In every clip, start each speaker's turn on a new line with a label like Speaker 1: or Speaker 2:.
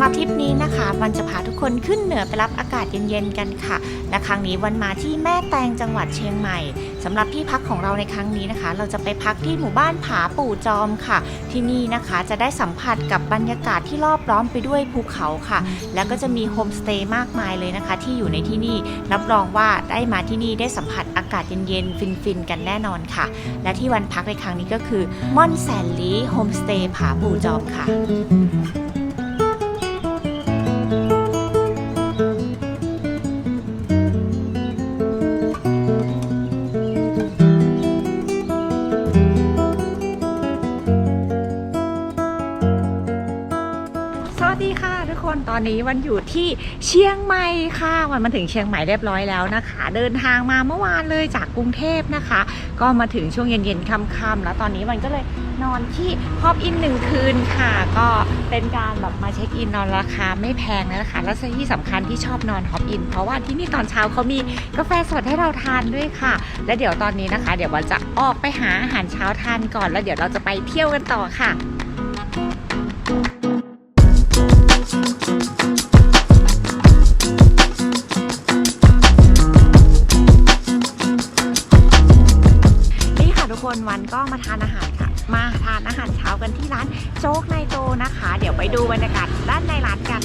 Speaker 1: หรับทริปนี้นะคะวันจะพาทุกคนขึ้นเหนือไปรับอากาศเย็นๆกันค่ะ และครั้งนี้วันมาที่แม่แตงจังหวัดเชียงใหม่สำหรับที่พักของเราในครั้งนี้นะคะ เราจะไปพักที่หมู่บ้านผาปู่จอมค่ะ ที่นี่นะคะจะได้สัมผัสกับบรรยากาศที่รอบล้อมไปด้วยภูเขาค่ะ แล้วก็จะมีโฮมสเตย์มากมายเลยนะคะ ที่อยู่ในที่นี่รับรองว่าได้มาที่นี่ได้สัมผัสอากาศเย็นๆฟินๆกันแน่นอนค่ะ และที่วันพักในครั้งนี้ก็คือม่อนแสนลีโฮมสเตย์ผาปู่จอมค่ะ ดีค่ะทุกคนตอนนี้วันอยู่ที่เชียงใหม่ค่ะ วันมาถึงเชียงใหม่เรียบร้อยแล้วนะคะ เดินทางมาเมื่อวานเลยจากกรุงเทพนะคะ ก็มาถึงช่วงเย็นๆค่ำๆแล้วตอนนี้วันก็เลยนอนที่ฮอปอินหนึ่งคืนค่ะ ก็เป็นการแบบมาเช็คอินนอนราคาไม่แพงนะคะ และที่สำคัญที่ชอบนอนฮอปอินเพราะว่าที่นี่ตอนเช้าเขามีกาแฟสดให้เราทานด้วยค่ะ และเดี๋ยวตอนนี้นะคะ เดี๋ยววันจะออกไปหาอาหารเช้าทานก่อน แล้วเดี๋ยวเราจะไปเที่ยวกันต่อค่ะ โจ๊กไนโตนะคะ เดี๋ยวไปดูบรรยากาศด้านในร้านกัน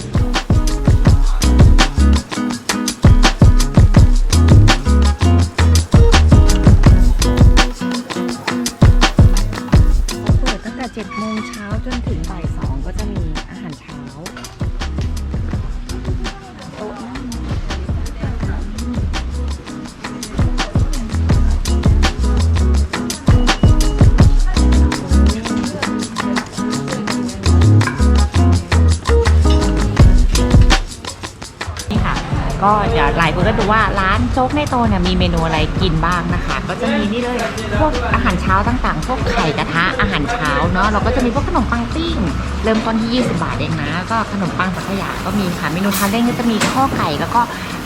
Speaker 1: ตเนี่ยมีเมนูอะไรกินบ้างนะคะ ก็จะมีนี่เลยพวกอาหารเช้าต่างๆ พวกไข่กระทะอาหารเช้าเนาะเราก็จะมีพวกขนมปังปิ้ง เริ่มต้นที่ 20 บาทเองนะ ก็ขนมปังสังขยาก็มีค่ะเมนูทานเล่นก็จะมีข้อไก่แล้วก็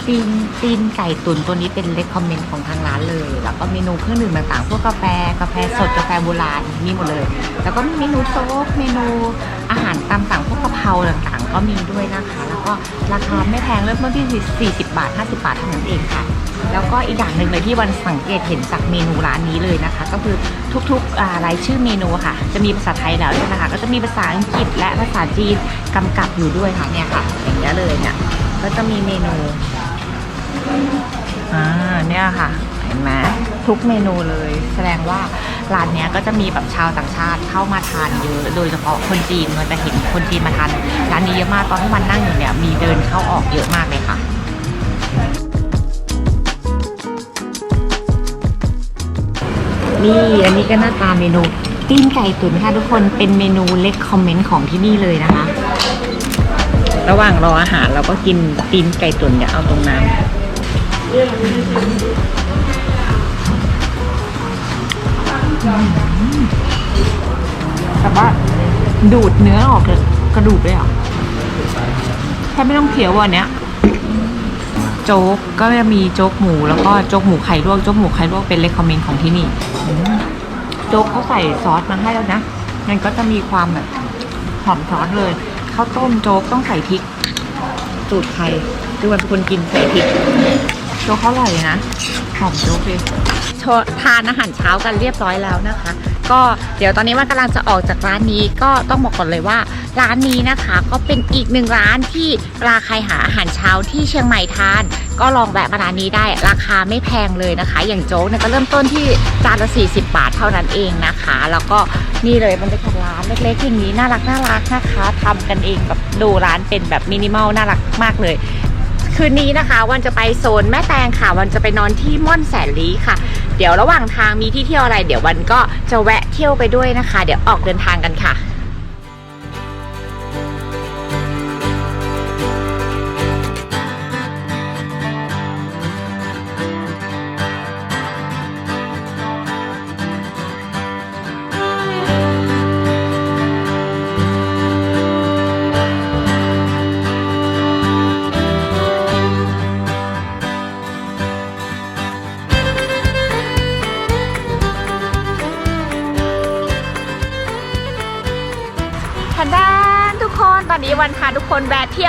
Speaker 1: ตีนตีนไก่ตุ๋นตัวนี้เป็นเลคคอมเมนต์ของทางร้านเลย แล้วก็เมนูเครื่องดื่มต่างๆ พวกกาแฟกาแฟสดกาแฟโบราณมีหมดเลย แล้วก็มีเมนูโจ๊กเมนูอาหารตามสั่งพวกกะเพราต่างๆ ก็มีด้วยนะคะ แล้วก็ราคาไม่แพงเริ่มต้นที่ 40 บาท 50 บาทเท่านั้นเองค่ะ แล้วก็อีกอย่างหนึ่งเลยที่วันสังเกตเห็นจากเมนูร้านนี้เลยนะคะ ก็คือทุกๆารายชื่อเมนูค่ะ จะมีภาษาไทยแล้วใช่ไหมคะก็จะมีภาษาอังกฤษและภาษาจีนกำกับอยู่ด้วยค่ะเนี่ยค่ะ อย่างเงี้ยเลยเนี่ยก็จะมีเมนูอ่าเนี่ยค่ะ เห็นไหมทุกเมนูเลยแสดงว่า ร้านเนี้ยก็จะมีแบบชาวต่างชาติเข้ามาทานเยอะ โดยเฉพาะคนจีนเราจะเห็นคนจีนมาทานร้านนี้เยอะมากตอนที่มันนั่งอยู่เนี่ยมีเดินเข้าออกเยอะมากเลยค่ะนี่อันนี้ก็หน้าตาเมนูตีนไก่ตุ๋นค่ะทุกคนเป็นเมนูเล็กคอมเมนต์ของที่นี่เลยนะคะ ระหว่างรออาหารเราก็กินตีนไก่ตุ๋นเดี๋ยวเอาตรงนั้น แต่ว่าดูดเนื้อออกเลยกระดูกเลยเหรอแค่ไม่ต้องเคี้ยววันเนี้ยโจ๊กก็จะมีโจ๊กหมูแล้วก็โจ๊กหมูไข่ลวกโจ๊กหมูไข่ลวกเป็นเลคคอมเมนต์ของที่นี่โจ๊กเขาใส่ซอสมาให้แล้วนะมันก็จะมีความแบบหอมซอสเลยข้าวต้มโจ๊กต้องใส่พริกสูตรไทยคือวันเป็นคนกินใส่พริกโจ๊กเขาอร่อยนะหอมโจ๊กเลย ทานอาหารเช้ากันเรียบร้อยแล้วนะคะ ก็เดี๋ยวตอนนี้ว่ากำลังจะออกจากร้านนี้ก็ต้องบอกก่อนเลยว่า ร้านนี้นะคะ ก็เป็นอีกหนึ่งร้านที่เวลาใครหาอาหารเช้าที่เชียงใหม่ทาน ก็ลองแวะมาร้านนี้ได้ราคาไม่แพงเลยนะคะ อย่างโจ๊กเนี่ยก็เริ่มต้นที่จานละ 40 บาทเท่านั้นเองนะคะ แล้วก็นี่เลยบรรยากาศร้านเล็กๆอย่างนี้น่ารักน่ารักนะคะทำกันเองแบบดูร้านเป็นแบบมินิมอลน่ารักมากเลย คืนนี้นะคะ วันจะไปโซนแม่แตงค่ะ วันจะไปนอนที่ม่อนแสนลีค่ะ เดี๋ยวระหว่างทางมีที่เที่ยวอะไร เดี๋ยววันก็จะแวะเที่ยวไปด้วยนะคะ เดี๋ยวออกเดินทางกันค่ะ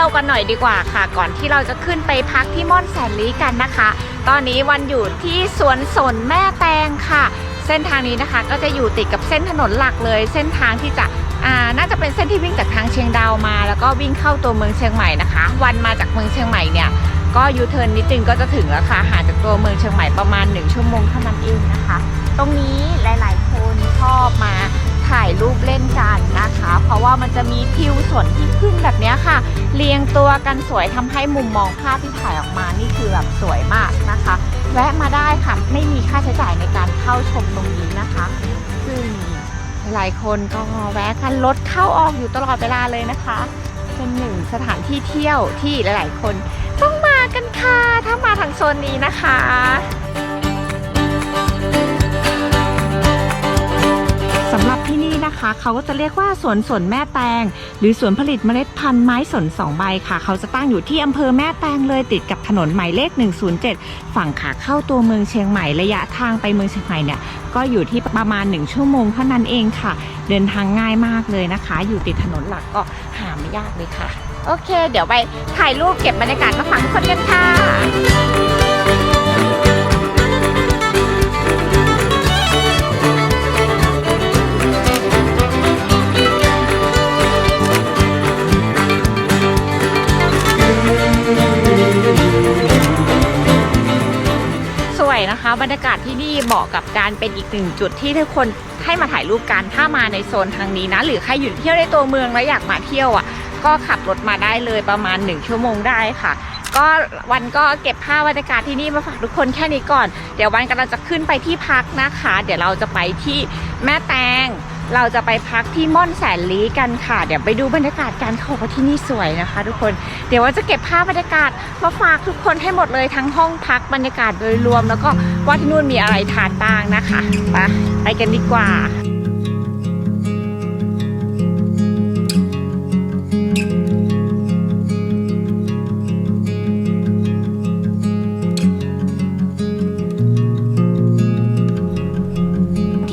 Speaker 1: ยวกันหน่อยดีกว่าค่ะ ก่อนที่เราจะขึ้นไปพักที่ม่อนแสนลีกันนะคะ ตอนนี้วันอยู่ที่สวนสนแม่แตงค่ะ เส้นทางนี้นะคะก็จะอยู่ติดกับเส้นถนนหลักเลย เส้นทางที่จะน่าจะเป็นเส้นที่วิ่งจากทางเชียงดาวมา แล้วก็วิ่งเข้าตัวเมืองเชียงใหม่นะคะ วันมาจากเมืองเชียงใหม่เนี่ยก็ยูเทิร์นนิดนึงก็จะถึงแล้วค่ะห่างจากตัวเมืองเชียงใหม่ประมาณ 1 ชั่วโมงเท่านั้นเองนะคะ ตรงนี้หลาย ๆ คนชอบมา ถ่ายรูปเล่นกันนะคะ เพราะว่ามันจะมีทิวสวนที่ขึ้นแบบนี้ค่ะ เรียงตัวกันสวยทำให้มุมมองภาพที่ถ่ายออกมานี่คือแบบสวยมากนะคะ แวะมาได้ค่ะไม่มีค่าใช้จ่ายในการเข้าชมตรงนี้นะคะซึ่งหลายคนก็แวะกันรถเข้าออกอยู่ตลอดเวลาเลยนะคะ เป็นหนึ่งสถานที่เที่ยวที่หลาย ๆ คนต้องมากันค่ะ ถ้ามาทางโซนนี้นะคะ นะคะ เขาก็จะเรียกว่าสวนสนแม่แตง หรือสวนผลิตเมล็ดพันธุ์ไม้สนสองใบค่ะ เขาจะตั้งอยู่ที่อำเภอแม่แตงเลยติดกับถนนหมายเลข 107 ฝั่งขาเข้าตัวเมืองเชียงใหม่ระยะทางไปเมืองเชียงใหม่เนี่ยก็อยู่ที่ประมาณ 1 ชั่วโมงเท่านั้นเองค่ะ เดินทางง่ายมากเลยนะคะ อยู่ติดถนนหลักก็หาไม่ยากเลยค่ะ โอเค เดี๋ยวไปถ่ายรูปเก็บบรรยากาศมาฝากทุกคนกันค่ะ สวยนะคะ บรรยากาศที่นี่เหมาะกับการเป็นอีกหนึ่งจุดที่ทุกคนให้มาถ่ายรูปกันถ้ามาในโซนทางนี้นะ หรือใครอยู่เที่ยวในตัวเมืองแล้วอยากมาเที่ยวอะ ก็ขับรถมาได้เลยประมาณ 1 ชั่วโมงได้ค่ะก็วันก็เก็บภาพบรรยากาศที่นี่มาฝากทุกคนแค่นี้ก่อน เดี๋ยววันกำลังจะขึ้นไปที่พักนะคะ เดี๋ยวเราจะไปที่แม่แตง เราจะไปพักที่ม่อนแสนลีกันค่ะ เดี๋ยวไปดูบรรยากาศการเขาบอกว่าที่นี่สวยนะคะ ทุกคน เดี๋ยวว่าจะเก็บภาพบรรยากาศมาฝากทุกคนให้หมดเลยทั้งห้องพักบรรยากาศโดยรวม แล้วก็ว่าที่นู่นมีอะไรทานบ้างนะคะไปไปกันดีกว่า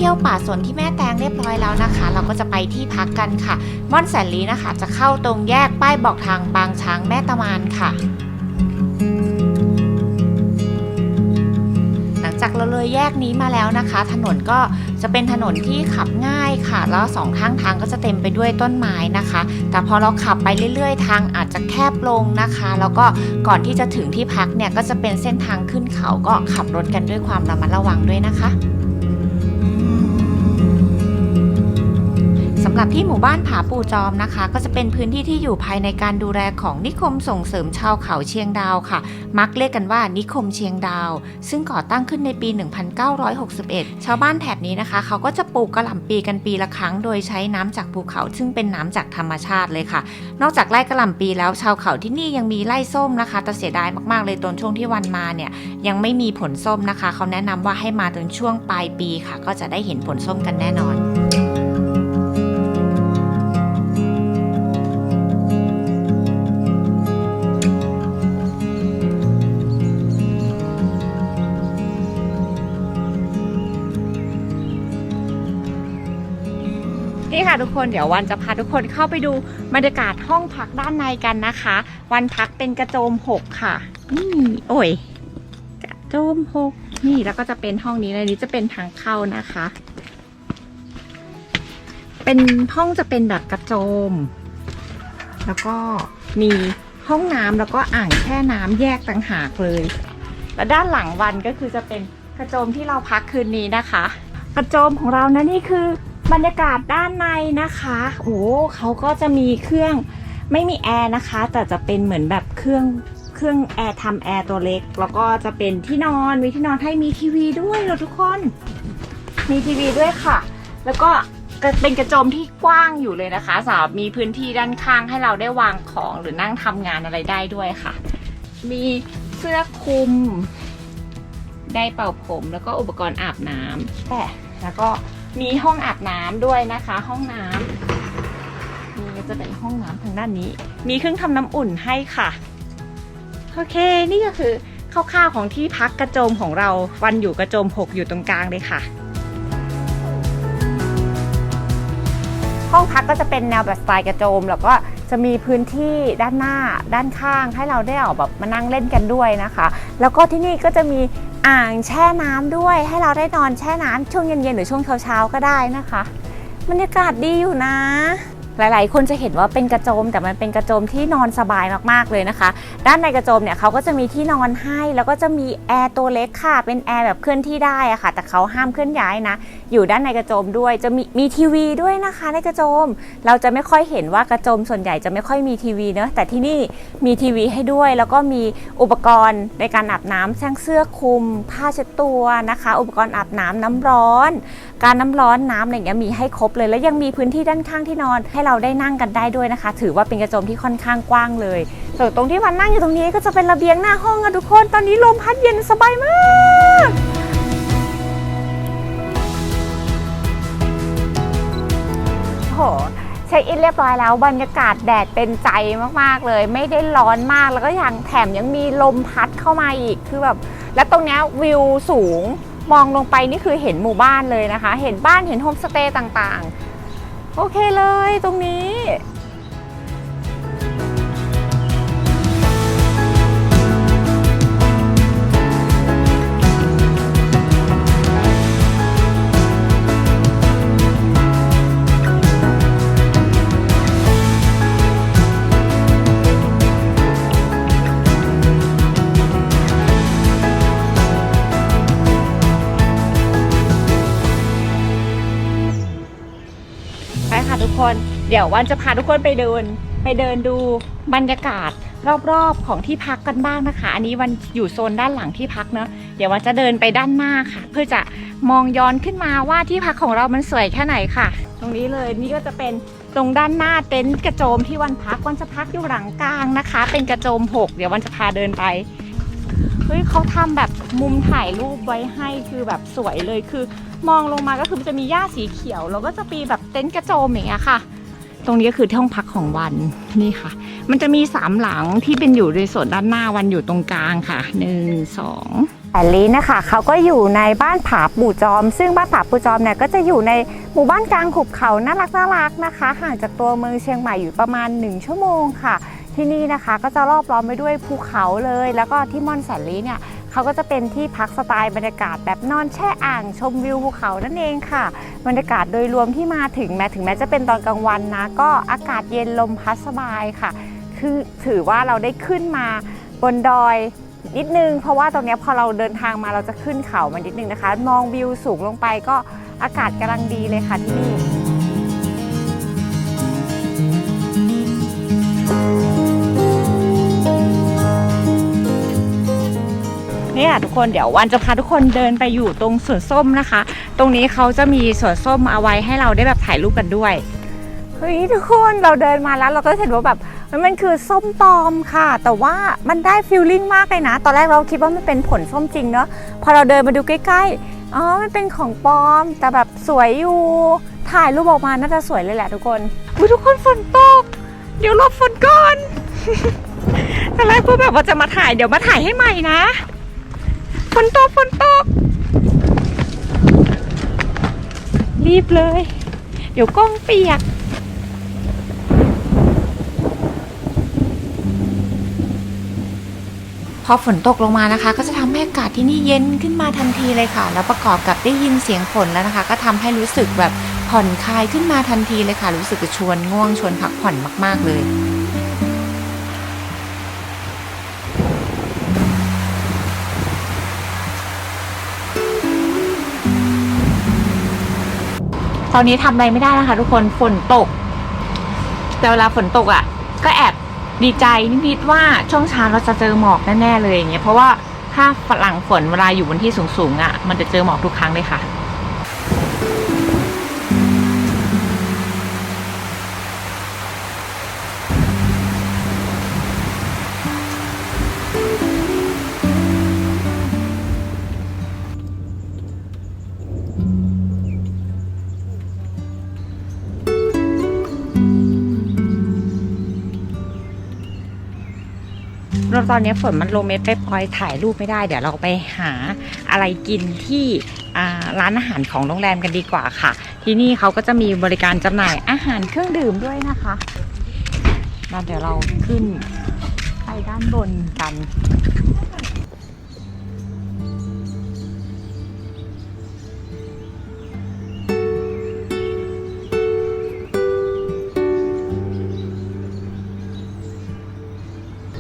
Speaker 1: ที่ยวป่าสนที่แม่แตงเรียบร้อยแล้วนะคะ เราก็จะไปที่พักกันค่ะ ม่อนแสนลีนะคะ จะเข้าตรงแยกป้ายบอกทางบางช้างแม่ตะมานค่ะ หลังจากเราเลยแยกนี้มาแล้วนะคะ ถนนก็จะเป็นถนนที่ขับง่ายค่ะ แล้วสองข้างทางก็จะเต็มไปด้วยต้นไม้นะคะ แต่พอเราขับไปเรื่อยๆ ทางอาจจะแคบลงนะคะ แล้วก็ก่อนที่จะถึงที่พักเนี่ยก็จะเป็นเส้นทางขึ้นเขาก็ขับรถกันด้วยความระมัดระวังด้วยนะคะ หรับที่หมู่บ้านผาปูจอมนะคะ ก็จะเป็นพื้นที่ที่อยู่ภายในการดูแลของนิคมส่งเสริมชาวเขาเชียงดาวค่ะ มักเรียกกันว่านิคมเชียงดาว ซึ่งก่อตั้งขึ้นในปี 1961 ชาวบ้านแถบนี้นะคะ เขาก็จะปลูกกระหล่ำปีกันปีละครั้ง โดยใช้น้ำจากภูเขา ซึ่งเป็นน้ำจากธรรมชาติเลยค่ะ นอกจากไร่กระหล่ำปีแล้วชาวเขาที่นี่ยังมีไร่ส้มนะคะแต่เสียดายมากๆเลยตอนช่วงที่วันมาเนี่ยยังไม่มีผลส้มนะคะ เขาแนะนำว่าให้มาถึงช่วงปลายปีค่ะ ก็จะได้เห็นผลส้มกันแน่นอน นี่ค่ะทุกคนเดี๋ยววันจะพาทุกคนเข้าไปดูบรรยากาศห้องพักด้านในกันนะคะ วันพักเป็นกระโจมหกค่ะ นี่โอ้ยกระโจมหกนี่แล้วก็จะเป็นห้องนี้เลยนี้จะเป็นทางเข้านะคะ เป็นห้องจะเป็นแบบกระโจม แล้วก็มีห้องน้ำแล้วก็อ่างแช่น้ำแยกต่างหากเลย และด้านหลังวันก็คือจะเป็นกระโจมที่เราพักคืนนี้นะคะ กระโจมของเรานะนี่คือ บรรยากาศด้านในนะคะโอ้เขาก็จะมีเครื่องไม่มีแอร์นะคะ แต่จะเป็นเหมือนแบบเครื่องเครื่องแอร์ทำแอร์ตัวเล็ก แล้วก็จะเป็นที่นอนมีที่นอนให้มีทีวีด้วยเรอทุกคน มีทีวีด้วยค่ะ แล้วก็เป็นกระโจมที่กว้างอยู่เลยนะคะสำหรับมีพื้นที่ด้านข้างให้เราได้วางของหรือนั่งทำงานอะไรได้ด้วยค่ะ มีเสื้อคลุม ได้เป่าผมแล้วก็อุปกรณ์อาบน้ำแต่แล้วก็ มีห้องอาบน้ำด้วยนะคะ ห้องน้ำนี่ก็จะเป็นห้องน้ำทางด้านนี้ มีเครื่องทำน้ำอุ่นให้ค่ะ โอเค นี่ก็คือคร่าวๆของที่พักกระโจมของเรา วันอยู่กระโจม 6 อยู่ตรงกลางเลยค่ะ ห้องพักก็จะเป็นแนวแบบสไตล์กระโจม แล้วก็จะมีพื้นที่ด้านหน้าด้านข้างให้เราได้ออกแบบมานั่งเล่นกันด้วยนะคะ แล้วก็ที่นี่ก็จะมี อ่างแช่น้ำด้วย ให้เราได้นอนแช่น้ำช่วงเย็นๆหรือช่วงเช้าๆก็ได้นะคะบรรยากาศดีอยู่นะ หลาย ๆ คนจะเห็นว่าเป็นกระโจม แต่มันเป็นกระโจมที่นอนสบายมากๆเลยนะคะ ด้านในกระโจมเนี่ยเขาก็จะมีที่นอนให้แล้วก็จะมีแอร์ตัวเล็กค่ะ เป็นแอร์แบบเคลื่อนที่ได้อะค่ะ แต่เขาห้ามเคลื่อนย้ายนะ อยู่ด้านในกระโจมด้วย จะมีมีทีวีด้วยนะคะ ในกระโจม เราจะไม่ค่อยเห็นว่ากระโจมส่วนใหญ่จะไม่ค่อยมีทีวีเนอะแต่ที่นี่มีทีวีให้ด้วย แล้วก็มีอุปกรณ์ในการอาบน้ำทั้งเสื้อคลุม ผ้าเช็ดตัวนะคะ อุปกรณ์อาบน้ำน้ำร้อน การน้ำร้อนน้ำอะไรเงี้ยมีให้ครบเลย แล้วยังมีพื้นที่ด้านข้างที่นอนให้เราได้นั่งกันได้ด้วยนะคะ ถือว่าเป็นกระโจมที่ค่อนข้างกว้างเลยส่วนตรงที่วันนั่งอยู่ตรงนี้ก็จะเป็นระเบียงหน้าห้องอะทุกคน ตอนนี้ลมพัดเย็นสบายมากโหเช็คอินเรียบร้อยแล้วบรรยากาศแดดเป็นใจมากๆเลย ไม่ได้ร้อนมากแล้วก็ยังแถมยังมีลมพัดเข้ามาอีกคือแบบแล้วตรงนี้วิวสูงมองลงไปนี่คือเห็นหมู่บ้านเลยนะคะ เห็นบ้านเห็นโฮมสเตย์ต่างๆ โอเคเลยตรงนี้ เดี๋ยววันจะพาทุกคนไปเดิน ไปเดินดูบรรยากาศรอบๆของที่พักกันบ้างนะคะ อันนี้วันอยู่โซนด้านหลังที่พักเนอะเดี๋ยววันจะเดินไปด้านหน้าค่ะ เพื่อจะมองย้อนขึ้นมาว่าที่พักของเรามันสวยแค่ไหนค่ะ ตรงนี้เลยนี่ก็จะเป็นตรงด้านหน้าเต็นท์กระโจมที่วันพักวันจะพักอยู่หลังกลางนะคะ เป็นกระโจมหกเดี๋ยววันจะพาเดินไปเฮ้ยเขาทำแบบมุมถ่ายรูปไว้ให้คือแบบสวยเลยคือ มองลงมาก็คือจะมีหญ้าสีเขียว แล้วก็จะมีแบบเต็นท์กระโจมอย่างเงี้ยค่ะ ตรงนี้ก็คือที่ห้องพักของวันนี่ค่ะ มันจะมีสามหลังที่เป็นอยู่ในส่วนด้านหน้าวันอยู่ตรงกลางค่ะหนึ่งสองแต่ลีนะคะเขาก็อยู่ในบ้านผาปู่จอม ซึ่งบ้านผาปู่จอมเนี่ยก็จะอยู่ในหมู่บ้านกลางหุบเขาน่ารักน่ารักนะคะ ห่างจากตัวเมืองเชียงใหม่อยู่ประมาณ 1 ชั่วโมงค่ะ ที่นี่นะคะก็จะรอบล้อมไปด้วยภูเขาเลย แล้วก็ที่ม่อนแสนลีเนี่ย เขาก็จะเป็นที่พักสไตล์บรรยากาศแบบนอนแช่อ่างชมวิวภูเขานั่นเองค่ะ บรรยากาศโดยรวมที่มาถึงแม้ถึงแม้จะเป็นตอนกลางวันนะ ก็อากาศเย็นลมพัดสบายค่ะ คือถือว่าเราได้ขึ้นมาบนดอยนิดนึง เพราะว่าตรงนี้พอเราเดินทางมาเราจะขึ้นเขามานิดนึงนะคะ มองวิวสูงลงไปก็อากาศกำลังดีเลยค่ะที่นี่ เนี่ยทุกคนเดี๋ยววันจะพาทุกคนเดินไปอยู่ตรงสวนส้มนะคะ ตรงนี้เขาจะมีสวนส้มเอาไว้ให้เราได้แบบถ่ายรูปกันด้วยเฮ้ยทุกคนเราเดินมาแล้วเราก็เห็นว่าแบบมันคือส้มปลอมค่ะ แต่ว่ามันได้ฟิลลิ่งมากเลยนะ ตอนแรกเราคิดว่ามันเป็นผลส้มจริงเนาะพอเราเดินมาดูใกล้ๆอ๋อมันเป็นของปลอม แต่แบบสวยอยู่ถ่ายรูปออกมาน่าจะสวยเลยแหละทุกคนอุ้ยทุกคนฝนตก เดี๋ยวหลบฝนก่อนตอนแรกพูดแบบว่าจะมาถ่ายเดี๋ยวมาถ่ายให้ใหม่นะฝ นตกฝนตก รีบเลย เดี๋ยวกล้องเปียก พอฝนตกลงมานะคะ ก็จะทำให้อากาศที่นี่เย็นขึ้นมาทันทีเลยค่ะ แล้วประกอบกับได้ยินเสียงฝนแล้วนะคะ ก็ทำให้รู้สึกแบบผ่อนคลายขึ้นมาทันทีเลยค่ะ รู้สึกชวนง่วงชวนพักผ่อนมาก ๆ เลย อนนี้ทำอะไรไม่ได้นะคะทุกคนฝนตก แต่เวลาฝนตกอะ ก็แอบดีใจนิดๆว่าช่วงเช้าเราจะเจอหมอกแน่ๆเลยอย่างเงี้ยเพราะว่าถ้าฝรั่งฝนเวลาอยู่บนที่สูงๆอะ มันจะเจอหมอกทุกครั้งเลยค่ะ เราตอนนี้ฝนมันลงเม็ดไปปลอยถ่ายรูปไม่ได้ เดี๋ยวเราไปหาอะไรกินที่ร้านอาหารของโรงแรมกันดีกว่าค่ะ ที่นี่เขาก็จะมีบริการจำหน่ายอาหารเครื่องดื่มด้วยนะคะแล้วเดี๋ยวเราขึ้นไปด้านบนกัน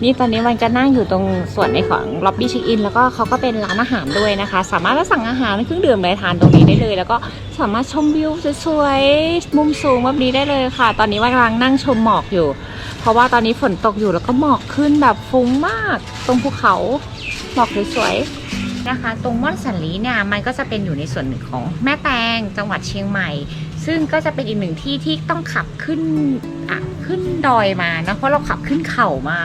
Speaker 1: นี่ตอนนี้มันจะนั่งอยู่ตรงส่วนในของล็อบบี้เช็คอินแล้วก็เขาก็เป็นร้านอาหารด้วยนะคะ สามารถมาสั่งอาหารเครื่องดื่มอะไรทานตรงนี้ได้เลย แล้วก็สามารถชมวิวสวยๆมุมสูงแบบนี้ได้เลยค่ะ ตอนนี้ว่ากำลังนั่งชมหมอกอยู่ เพราะว่าตอนนี้ฝนตกอยู่แล้วก็หมอกขึ้นแบบฟุ้งมากตรงภูเขาหมอกสวยๆนะคะ ตรงม่อนสันลีเนี่ยมันก็จะเป็นอยู่ในส่วนหนึ่งของแม่แตงจังหวัดเชียงใหม่ ซึ่งก็จะเป็นอีกหนึ่งที่ที่ต้องขับขึ้นอะขึ้นดอยมานะเพราะเราขับขึ้นเขามา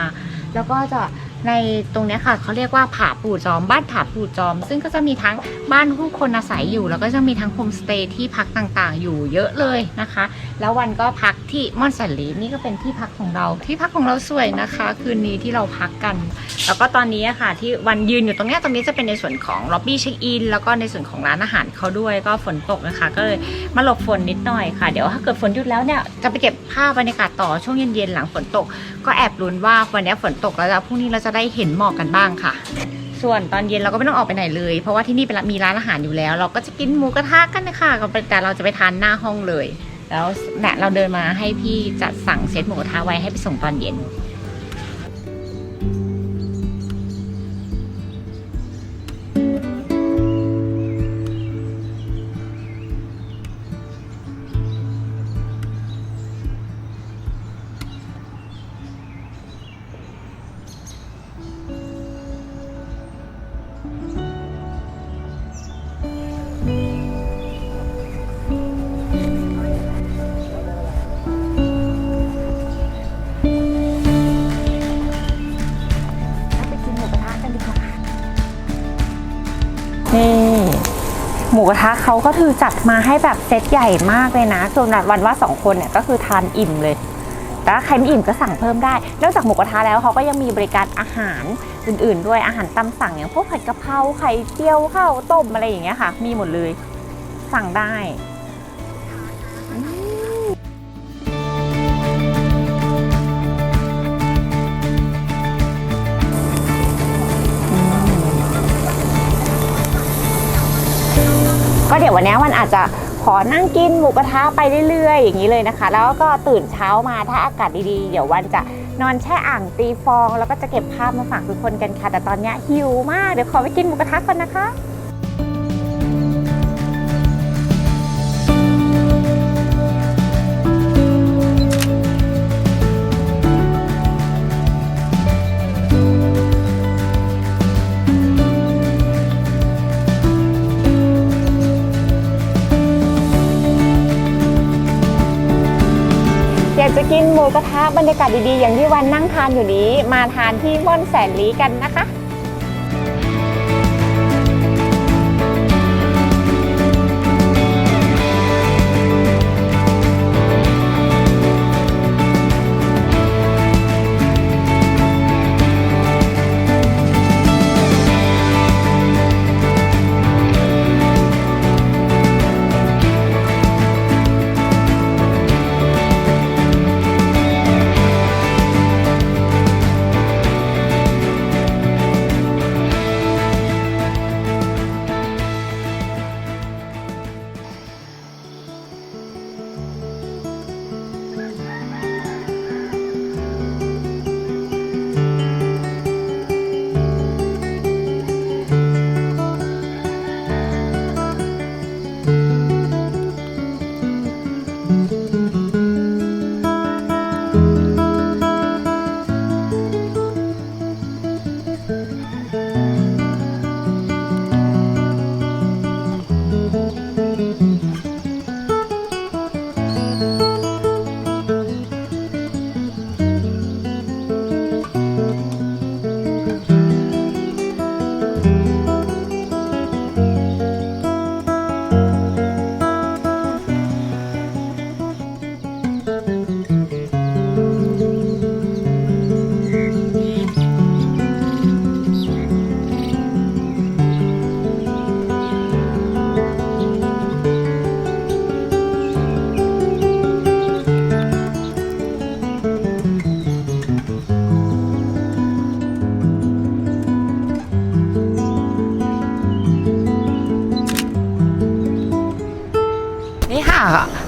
Speaker 1: แล้วก็จะ ในตรงนี้ค่ะเขาเรียกว่าผาปู่จอมบ้านผาปู่จอม ซึ่งก็จะมีทั้งบ้านผู้คนอาศัยอยู่ แล้วก็จะมีทั้งโฮมสเตย์ที่พักต่างๆ อยู่เยอะเลยนะคะ แล้ววันก็พักที่ม่อนสันลีนี่ก็เป็นที่พักของเรา ที่พักของเราสวยนะคะ คืนนี้ที่เราพักกัน แล้วก็ตอนนี้อะค่ะ ที่วันยืนอยู่ตรงนี้ตรงนี้จะเป็นในส่วนของล็อบบี้เช็คอินแล้วก็ในส่วนของร้านอาหารเขาด้วยก็ฝนตกนะคะ ก็เลยมาหลบฝนนิดหน่อยค่ะเดี๋ยวถ้าเกิดฝนหยุดแล้วเนี่ยจะไปเก็บภาพบรรยากาศต่อช่วงเย็นๆหลังฝนตก ก็แอบลุ้นว่าวันนี้ฝนตกแล้วพรุ่งนี้เราจะได้เห็นหมอกกันบ้างค่ะ ส่วนตอนเย็นเราก็ไม่ต้องออกไปไหนเลย เพราะว่าที่นี่เป็นมีร้านอาหารอยู่แล้ว เราก็จะกินหมูกระทะกันนะคะก็เป็นแต่เราจะไปทานหน้าห้องเลย แล้วแหนะเราเดินมาให้พี่จัดสั่งเซตหมูกระทะไว้ให้ไปส่งตอนเย็น กระทะเขาก็คือจัดมาให้แบบเซตใหญ่มากเลยนะส่วนวันว่าสองคนเนี่ยก็คือทานอิ่มเลย แต่ถ้าใครไม่อิ่มก็สั่งเพิ่มได้ นอกจากหมูกระทะแล้วเขาก็ยังมีบริการอาหารอื่นๆ ด้วยอาหารตามสั่งอย่างพวกผัดกะเพราไข่เจียวข้าวต้มอะไรอย่างเงี้ยค่ะ มีหมดเลย สั่งได้ ววันนี้วันอาจจะขอนั่งกินหมูกระทะไปเรื่อยๆ อย่างนี้เลยนะคะ แล้วก็ตื่นเช้ามาถ้าอากาศดีๆ เดี๋ยววันจะนอนแช่อ่างตีฟอง แล้วก็จะเก็บภาพมาฝากทุกคนกันค่ะ แต่ตอนนี้หิวมาก เดี๋ยวขอไปกินหมูกระทะก่อนนะคะ หมูกระทะบรรยากาศดีๆ อย่างที่วันนั่งทานอยู่นี้ มาทานที่ม่อนแสนลีกันนะคะ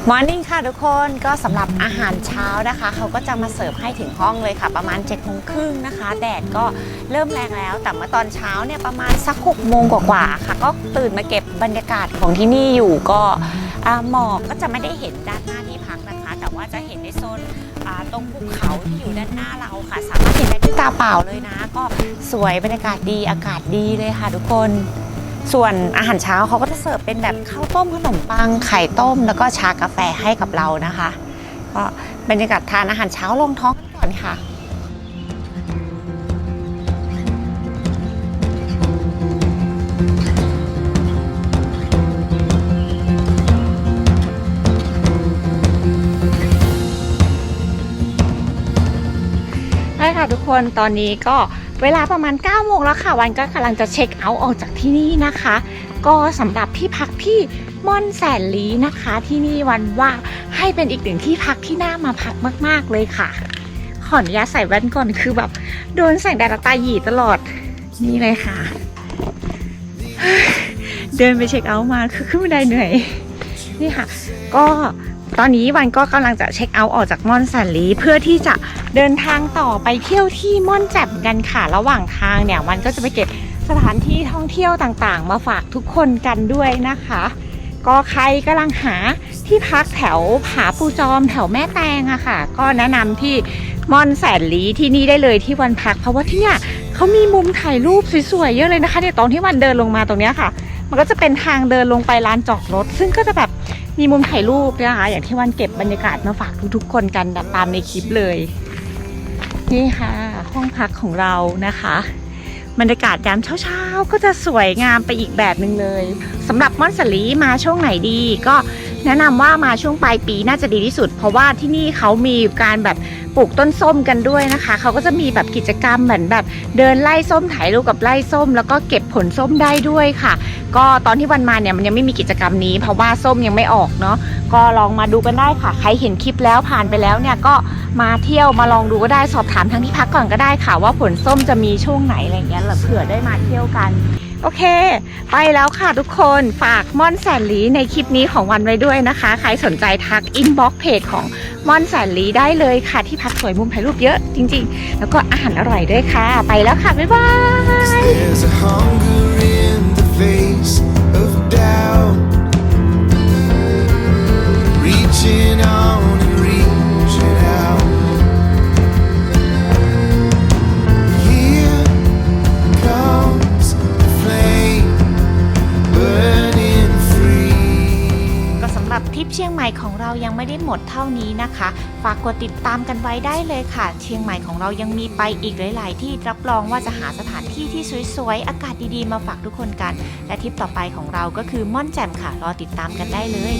Speaker 1: มอร์นิ่งค่ะทุกคนก็สำหรับอาหารเช้านะคะ เขาก็จะมาเสิร์ฟให้ถึงห้องเลยค่ะ ประมาณ7จ็ดโมงครึ่งนะคะ แดดก็เริ่มแรงแล้ว แต่เมื่อตอนเช้าเนี่ยประมาณสักหกโมงกว่าๆค่ะ ก็ตื่นมาเก็บบรรยากาศของที่นี่อยู่ก็หมอกก็จะไม่ได้เห็นด้านหน้าที่พักนะคะ แต่ว่าจะเห็นในโซนตรงภูเขาที่อยู่ด้านหน้าเราค่ะ สามารถเห็นได้ด้วยตาเปล่าเลยนะ ก็สวยบรรยากาศดีอากาศดีเลยค่ะ ทุกคน ส่วนอาหารเช้าเขาก็ เสิร์ฟเป็นแบบข้าวต้มขนมปังไข่ต้ม แล้วก็ชากาแฟให้กับเรานะคะ ก็บรรยากาศทานอาหารเช้าลงท้องกันก่อนค่ะใช่ค่ะทุกคนตอนนี้ก็เวลาประมาณ9โมงแล้วค่ะ วันก็กำลังจะเช็คเอาท์ออกจากที่นี่นะคะ ก็สำหรับที่พักที่ม่อนแสนลีนะคะ ที่นี่วันว่าให้เป็นอีกหนึ่งที่พักที่น่ามาพักมาก ๆ เลยค่ะ ขออนุญาตใส่แว่นก่อนคือแบบ โดนแสงแดดและตาหยีตลอดนี่เลยค่ะ เดินไปเช็คเอาท์มาคือขึ้นไม่ได้เหนื่อย นี่ค่ะ ก็ตอนนี้วันก็กำลังจะเช็คเอาท์ออกจากม่อนแสนลีเพื่อที่จะเดินทางต่อไปเที่ยวที่ม่อนแจ่มกันค่ะ ระหว่างทางเนี่ยวันก็จะไปเก็บ สถานที่ท่องเที่ยวต่างๆ มาฝากทุกคนกันด้วยนะคะ ก็ใครกำลังหาที่พักแถวผาปูจอมแถวแม่แตงอะค่ะ ก็แนะนำที่มอนแสนลีที่นี่ได้เลยที่วันพักเพราะว่าที่เนี่ยเขามีมุมถ่ายรูปสวยๆเยอะเลยนะคะเนี่ยตอนที่วันเดินลงมาตรงเนี้ยค่ะ มันก็จะเป็นทางเดินลงไปลานจอดรถ ซึ่งก็จะแบบมีมุมถ่ายรูปนะคะอย่างที่วันเก็บบรรยากาศมาฝากทุกๆ คนกันตามในคลิปเลย นี่ค่ะ ห้องพักของเรานะคะ บรรยากาศยามเช้าๆ ก็จะสวยงามไปอีกแบบหนึ่งเลยสำหรับม่อนสลีมาช่วงไหนดีก็ แนะนำว่ามาช่วงปลายปีน่าจะดีที่สุด เพราะว่าที่นี่เขามีการแบบปลูกต้นส้มกันด้วยนะคะ เขาก็จะมีแบบกิจกรรมเหมือนแบบ เดินไล่ส้มถ่ายรูปกับไล่ส้ม แล้วก็เก็บผลส้มได้ด้วยค่ะ ก็ตอนที่วันมาเนี่ยมันยังไม่มีกิจกรรมนี้ เพราะว่าส้มยังไม่ออกเนาะก็ลองมาดูกันได้ค่ะ ใครเห็นคลิปแล้วผ่านไปแล้วเนี่ยก็มาเที่ยวมาลองดูก็ได้สอบถามทางที่พักก่อนก็ได้ค่ะ ว่าผลส้มจะมีช่วงไหนอะไรอย่างเงี้ยเผื่อได้มาเที่ยวกันโอเค ไปแล้วค่ะทุกคนฝากม่อนแสนลีในคลิปนี้ของวันไว้ด้วยนะคะ ใครสนใจทักอินบ็อกเพจของม่อนแสนลีได้เลยค่ะ ที่พักสวยมุมถ่ายรูปเยอะจริง ๆ แล้วก็อาหารอร่อยด้วยค่ะ ไปแล้วค่ะ บ๊ายบาย
Speaker 2: Reaching on and
Speaker 1: เรายังไม่ได้หมดเท่านี้นะคะ ฝากกดติดตามกันไว้ได้เลยค่ะ เชียงใหม่ของเรายังมีไปอีกหลาย ๆ ที่รับรองว่าจะหาสถานที่ที่สวย ๆ อากาศดี ๆ มาฝากทุกคนกัน และทริปต่อไปของเราก็คือม่อนแจ่มค่ะ รอติดตามกันได้เลย